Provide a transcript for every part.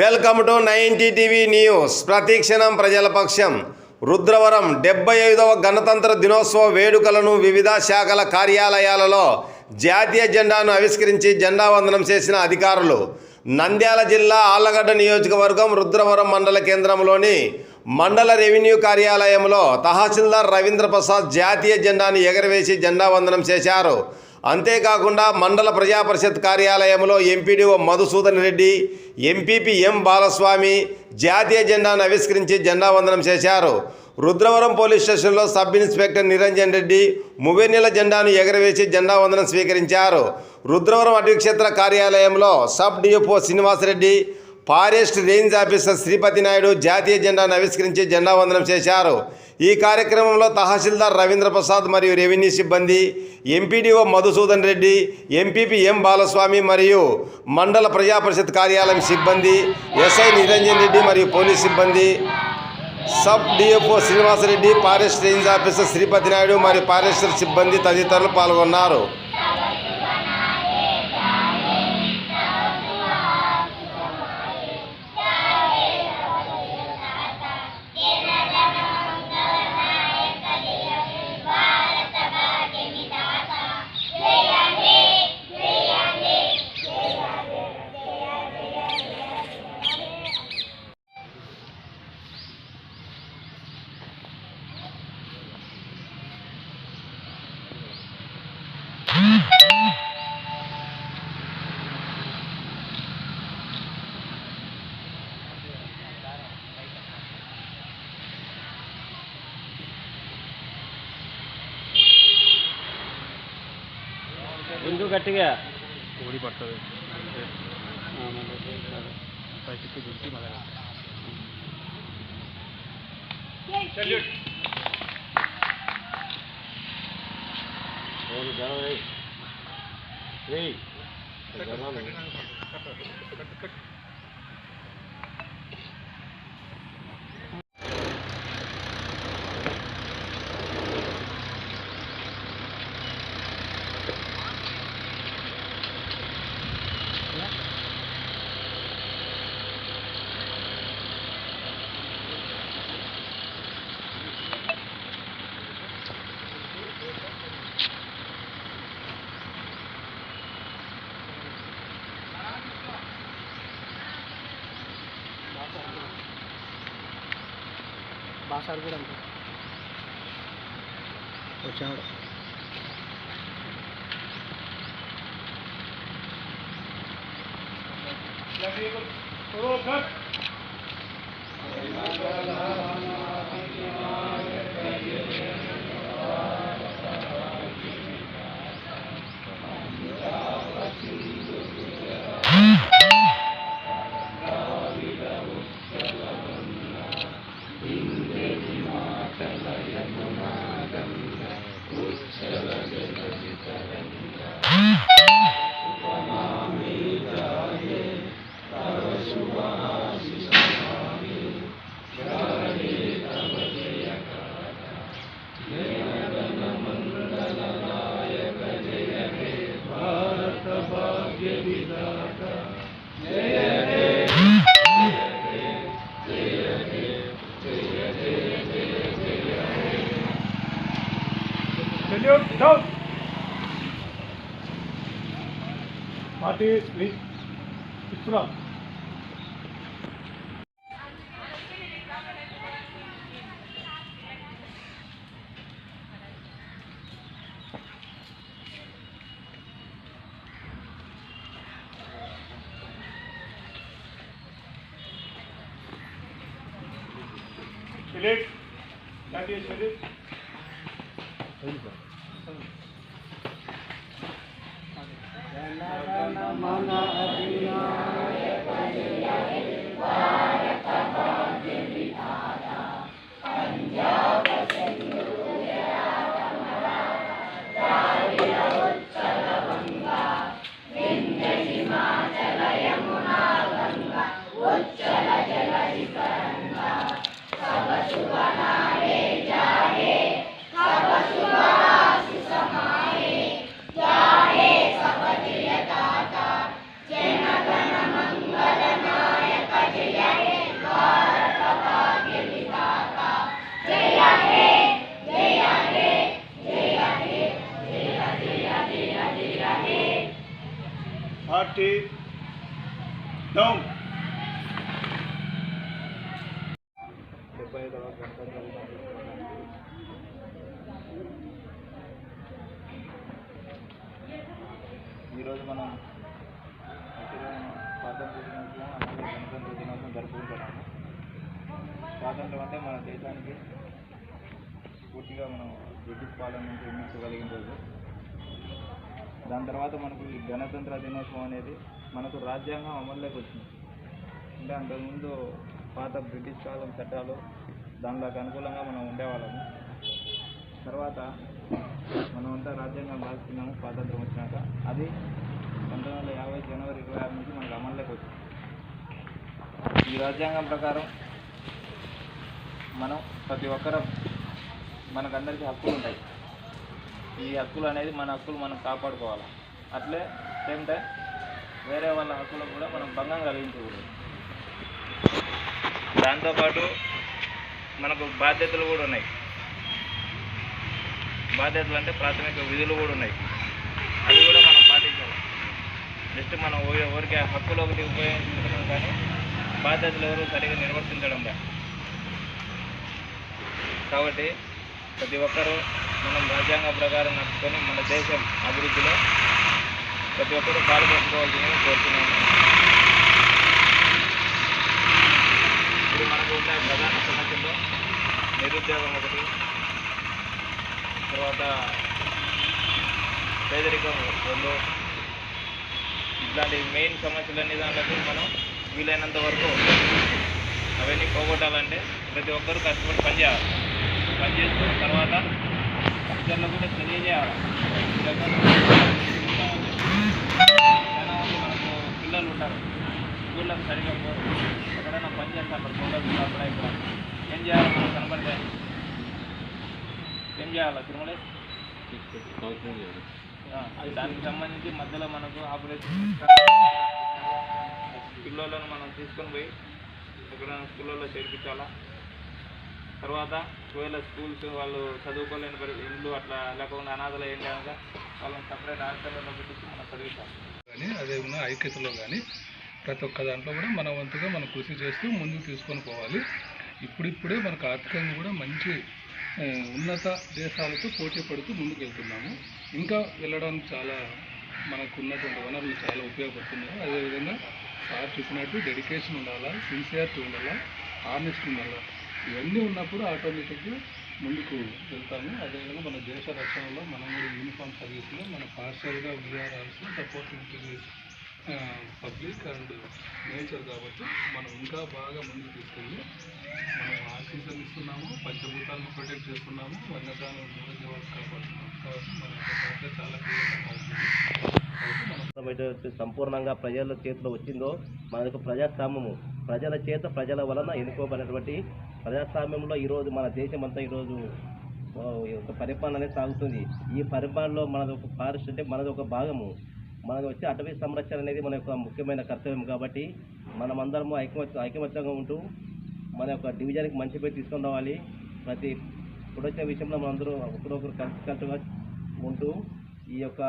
Welcome to ninety TV news. ప్రతిక్షణం ప్రజల పక్షం. రుద్రవరం డెబ్బై ఐదవ గణతంత్ర దినోత్సవ వేడుకలను వివిధ శాఖల కార్యాలయాలలో జాతీయ జెండాను ఆవిష్కరించి జెండా వందనం చేసిన అధికారులు. నంద్యాల జిల్లా ఆళ్ళగడ్డ నియోజకవర్గం రుద్రవరం మండల కేంద్రంలోని మండల రెవెన్యూ కార్యాలయంలో తహసీల్దార్ రవీంద్ర ప్రసాద్ జాతీయ జెండాను ఎగరవేసి జెండా వందనం చేశారు. అంతేకాకుండా మండల ప్రజా పరిషత్ కార్యాలయంలో MPDO Madhusudan Reddy MPP M Balaswamy జాతీయ జెండాను ఆవిష్కరించి జెండా వందనం చేశారు. రుద్రవరం పోలీస్ స్టేషన్లో సబ్ ఇన్స్పెక్టర్ నిరంజన్ రెడ్డి మువ్వెన్నెల జెండాను ఎగరవేసి జెండా వందనం స్వీకరించారు. రుద్రవరం అడ్వక్షేత్ర కార్యాలయంలో sub DFO Srinivasareddy forest range officer Sripathi Naidu జాతీయ జెండాను ఆవిష్కరించి జెండా వందనం చేశారు. ఈ కార్యక్రమంలో తహసీల్దార్ రవీంద్ర ప్రసాద్ మరియు రెవెన్యూ సిబ్బంది MPDO Madhusudan Reddy MPP M Balaswamy మరియు మండల ప్రజా పరిషత్ కార్యాలయం సిబ్బంది ఎస్ఐ నిరంజన్ రెడ్డి మరియు పోలీస్ సిబ్బంది sub DFO Srinivasareddy forest range officer Sripathi Naidu మరియు ఫారెస్టర్ సిబ్బంది తదితరులు పాల్గొన్నారు. ముందు గట్టిగా ఓడి పడుతుంది పైకి దించి మళ్ళీ బాసారు కూడా అంతే వచ్చాడు Salute, start is with Isra. Philip, that is Philip. Thank you, sir. ఈరోజు మనం స్వాతంత్ర దినోత్సవం అలాగే గణతంత్ర దినోత్సవం జరుపుకుంటున్నాము స్వాతంత్రం అంటే మన దేశానికి పూర్తిగా మనం బ్రిటిష్ పాలన నుంచి విమర్శగలిగిన రోజు. దాని తర్వాత మనకు ఈ గణతంత్ర దినోత్సవం అనేది మనకు రాజ్యాంగం అమల్లోకి వచ్చింది. అంటే అంతకుముందు పాత బ్రిటిష్ కాలం చట్టాలు దానిలోకి అనుకూలంగా మనం ఉండేవాళ్ళము. తర్వాత మనం రాజ్యాంగం రాసుకున్నాము స్వాతంత్రం వచ్చినాక. అది పంతొమ్మిది వందల యాభై జనవరి ఇరవై ఆరు నుంచి మనకు అమల్లోకి వచ్చింది. ఈ రాజ్యాంగం ప్రకారం మనం ప్రతి ఒక్కరం మనకందరికీ హక్కులు ఉంటాయి. ఈ హక్కులు అనేది మన హక్కులు మనం కాపాడుకోవాలి. అట్లే సేమ్ టైం వేరే వాళ్ళ హక్కులకు కూడా మనం భంగం కలిగించకూడదు. దాంతోపాటు మనకు బాధ్యతలు కూడా ఉన్నాయి. బాధ్యతలు అంటే ప్రాథమిక విధులు కూడా ఉన్నాయి అవి కూడా మనం పాటించాలి జస్ట్ మనం ఎవరికి ఊరికే హక్కులు ఒకటి ఉపయోగించడం కానీ బాధ్యతలు ఎవరు సరిగా నిర్వర్తించడం లేదు. కాబట్టి ప్రతి ఒక్కరూ మనం రాజ్యాంగ ప్రకారం నడుచుకొని మన దేశం అభివృద్ధిలో ప్రతి ఒక్కరూ పాల్పంచుకోవాల్సిందని కోరుతున్నాము. ఇప్పుడు మనకు ఉన్న ప్రధాన సమస్యల్లో నిరుద్యోగం ఒకటి తర్వాత పేదరికం రెండు ఇట్లాంటి మెయిన్ సమస్యలన్నీ దాంట్లో మనం వీలైనంత వరకు అవన్నీ పోగొట్టాలంటే ప్రతి ఒక్కరూ కష్టపడి పనిచేయాలి పనిచేస్తూ తర్వాత ఇతరులకు కూడా తెలియజేయాలి. మనకు పిల్లలు ఉంటారు స్కూళ్ళకి సరిగా పోరు ఎక్కడైనా పని చేస్తారు పిల్లలు అక్కడ ఇక్కడ ఏం చేయాలి? మనం కనపడితే ఏం చేయాలి తిరుమలేష్ ఆ, దానికి సంబంధించి మధ్యలో మనకు ఆపరేషన్ పిల్లలను మనం తీసుకొని పోయి ఎక్కడైనా స్కూళ్ళలో చేర్పించాలా? తర్వాత ఒకవేళ స్కూల్స్ వాళ్ళు చదువుకోలేని పరి ఇండ్లు అట్లా లేకుండా అనాథలు ఏం కనుక వాళ్ళని సపరేట్ హాస్టల్లో పెట్టించి మనం చదివిస్తాం. కానీ అదే ఉన్న ఐక్యతలో కానీ ప్రతి ఒక్క దాంట్లో కూడా మన వంతుగా మనం కృషి చేస్తూ ముందుకు తీసుకొని పోవాలి. ఇప్పుడిప్పుడే మనకు ఆర్థికంగా కూడా మంచి ఉన్నత దేశాలతో పోటీ పడుతూ ముందుకు వెళ్తున్నాము ఇంకా వెళ్ళడానికి చాలా మనకు ఉన్నటువంటి వనరులు చాలా ఉపయోగపడుతున్నాయి. అదేవిధంగా సార్ చెప్పినట్టు డెడికేషన్ ఉండాలా సిన్సియారిటీ ఉండాలా ఆనెస్ట్ ఉండాలా ఇవన్నీ ఉన్నప్పుడు ఆటోమేటిక్గా ముందుకు వెళ్తాము. అదేవిధంగా మన దేశ రక్షణలో మనం కూడా యూనిఫామ్ సర్వీస్లో మన పార్షియల్గా విఆర్ఆర్స్లో supporting to public and nature కాబట్టి మనం ఇంకా బాగా ముందుకు తీసుకెళ్ళి మనం ఆక్సిజన్ ఇస్తున్నాము పంచభూతాలను ప్రొటెక్ట్ చేస్తున్నాము వన్యప్రాణులు మూగజీవాలు కాపాడుతున్నాము. కాబట్టి మన యొక్క చాలా కీలకంగా సంపూర్ణంగా ప్రజల చేతిలో వచ్చిందో మనకు ప్రజాస్వామ్యము ప్రజల చేత ప్రజల వలన ఎన్నుకోబడినటువంటి ప్రజాస్వామ్యంలో ఈరోజు మన దేశం అంతా ఈరోజు ఆ, పరిపాలన అనేది సాగుతుంది. ఈ పరిపాలనలో మనది ఒక ఫారెస్ట్ అంటే మనది ఒక భాగము. మనకు వచ్చే అటవీ సంరక్షణ అనేది మన యొక్క ముఖ్యమైన కర్తవ్యం కాబట్టి మనమందరము ఐకమత్య ఐకమత్యంగా ఉంటూ మన యొక్క డివిజన్కి మంచి పేరు తీసుకొని రావాలి. ప్రతి ఇప్పుడు విషయంలో మనందరూ ఒకరొకరు కలిసి కట్టుగా ఉంటూ ఈ యొక్క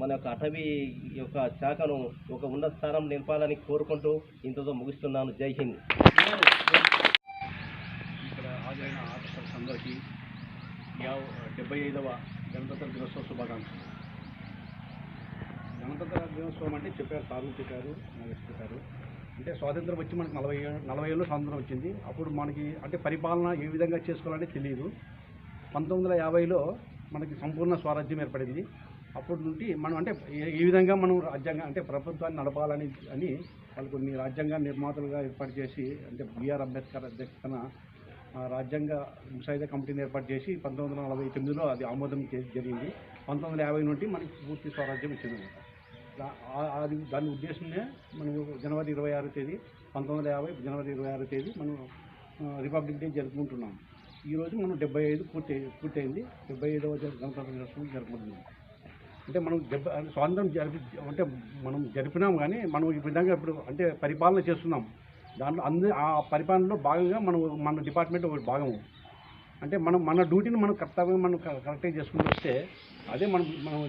మన యొక్క అటవీ యొక్క శాఖను ఒక ఉన్నత స్థానం నింపాలని కోరుకుంటూ ఇంతతో ముగిస్తున్నాను. జై హింద్. ఇక్కడ హాజరైన ఆఫీసర్స్ అందరికీ డెబ్బై ఐదవ గణతంత్ర దినోత్సవ శుభాకాంక్షలు. స్వాతంత్ర దినోత్సవం అంటే చెప్పారు సార్లు చెప్పారు చెప్పారు. అంటే స్వాతంత్రం వచ్చి మనకి నలభై నలభై ఏళ్ళు స్వాతంత్రం వచ్చింది. అప్పుడు మనకి అంటే పరిపాలన ఏ విధంగా చేసుకోవాలని తెలియదు పంతొమ్మిది వందల యాభైలో మనకి సంపూర్ణ స్వరాజ్యం ఏర్పడింది. అప్పటి నుండి మనం అంటే ఏ- విధంగా మనం రాజ్యాంగం అంటే ప్రభుత్వాన్ని నడపాలని అని వాళ్ళు కొన్ని రాజ్యాంగ నిర్మాతలుగా ఏర్పాటు చేసి అంటే బిఆర్ అంబేద్కర్ అధ్యక్షతన రాజ్యాంగ ముసాయిదా కమిటీని ఏర్పాటు చేసి పంతొమ్మిది వందల నలభై తొమ్మిదిలో అది ఆమోదం చేసి జరిగింది. పంతొమ్మిది వందల యాభై నుండి మనకి పూర్తి స్వరాజ్యం ఇచ్చిందన్నమాట అది దాని ఉద్దేశమే మనం జనవరి ఇరవై ఆరో తేదీ పంతొమ్మిది వందల యాభై జనవరి ఇరవై ఆరో తేదీ మనం రిపబ్లిక్ డే జరుపుకుంటున్నాం. ఈరోజు మనం డెబ్బై ఐదు పూర్తి పూర్తయింది. డెబ్బై ఐదవ గణతంత్ర దినోత్సవం జరుపుకుంటున్నాం. అంటే మనం డెబ్బై స్వాతంత్రం జరిపి అంటే మనం జరిపినాం కానీ మనం ఈ విధంగా ఇప్పుడు అంటే పరిపాలన చేస్తున్నాం. దాంట్లో అందు ఆ పరిపాలనలో భాగంగా మనం మన డిపార్ట్మెంట్ ఒక భాగము. అంటే మనం మన డ్యూటీని మనం కర్తవ్యం మనం కరెక్ట్గా చేసుకుంటూ వస్తే అదే మనం మనం